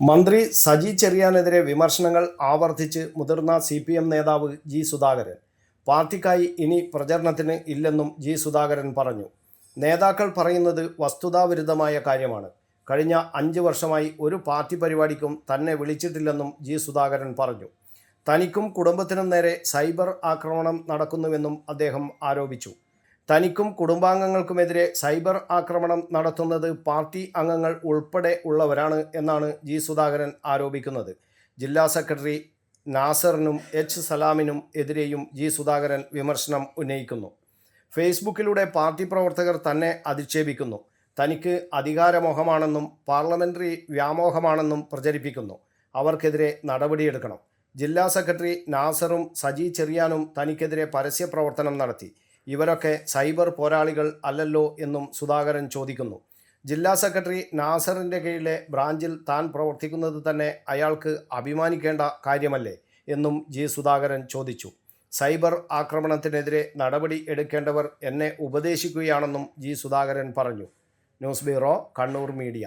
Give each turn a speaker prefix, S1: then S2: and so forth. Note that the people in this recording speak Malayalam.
S1: മന്ത്രി സജി ചെറിയാനെതിരെ വിമർശനങ്ങൾ ആവർത്തിച്ച് മുതിർന്ന സി പി എം നേതാവ് ജി സുധാകരൻ. പാർട്ടിക്കായി ഇനി പ്രചരണത്തിന് ഇല്ലെന്നും ജി സുധാകരൻ പറഞ്ഞു. നേതാക്കൾ പറയുന്നത് വസ്തുതാവിരുദ്ധമായ കാര്യമാണ്. കഴിഞ്ഞ അഞ്ച് വർഷമായി ഒരു പാർട്ടി പരിപാടിക്കും തന്നെ വിളിച്ചിട്ടില്ലെന്നും ജി സുധാകരൻ പറഞ്ഞു. തനിക്കും കുടുംബത്തിനും നേരെ സൈബർ ആക്രമണം നടക്കുന്നുവെന്നും അദ്ദേഹം ആരോപിച്ചു. തനിക്കും കുടുംബാംഗങ്ങൾക്കുമെതിരെ സൈബർ ആക്രമണം നടത്തുന്നത് പാർട്ടി അംഗങ്ങൾ ഉൾപ്പെടെ ഉള്ളവരാണ് എന്നാണ് ജി സുധാകരൻ ആരോപിക്കുന്നത്. ജില്ലാ സെക്രട്ടറി നാസറിനും എച്ച് സലാമിനും എതിരെയും ജി സുധാകരൻ വിമർശനം ഉന്നയിക്കുന്നു. ഫേസ്ബുക്കിലൂടെ പാർട്ടി പ്രവർത്തകർ തന്നെ അധിക്ഷേപിക്കുന്നു. തനിക്ക് അധികാരമോഹമാണെന്നും പാർലമെന്ററി വ്യാമോഹമാണെന്നും പ്രചരിപ്പിക്കുന്നു. അവർക്കെതിരെ നടപടിയെടുക്കണം. ജില്ലാ സെക്രട്ടറി നാസറും സജി ചെറിയാനും തനിക്കെതിരെ പരസ്യ പ്രവർത്തനം നടത്തി. ഇവരൊക്കെ സൈബർ പോരാളികൾ അല്ലല്ലോ എന്നും സുധാകരൻ ചോദിക്കുന്നു. ജില്ലാ സെക്രട്ടറി നാസറിന്റെ കീഴിലെ ബ്രാഞ്ചിൽ താൻ പ്രവർത്തിക്കുന്നത് തന്നെ അയാൾക്ക് അഭിമാനിക്കേണ്ട കാര്യമല്ലേ എന്നും ജി സുധാകരൻ ചോദിച്ചു. സൈബർ ആക്രമണത്തിനെതിരെ നടപടി എടുക്കേണ്ടവർ എന്നെ ഉപദേശിക്കുകയാണെന്നും ജി സുധാകരൻ പറഞ്ഞു. News bureau Kannur media.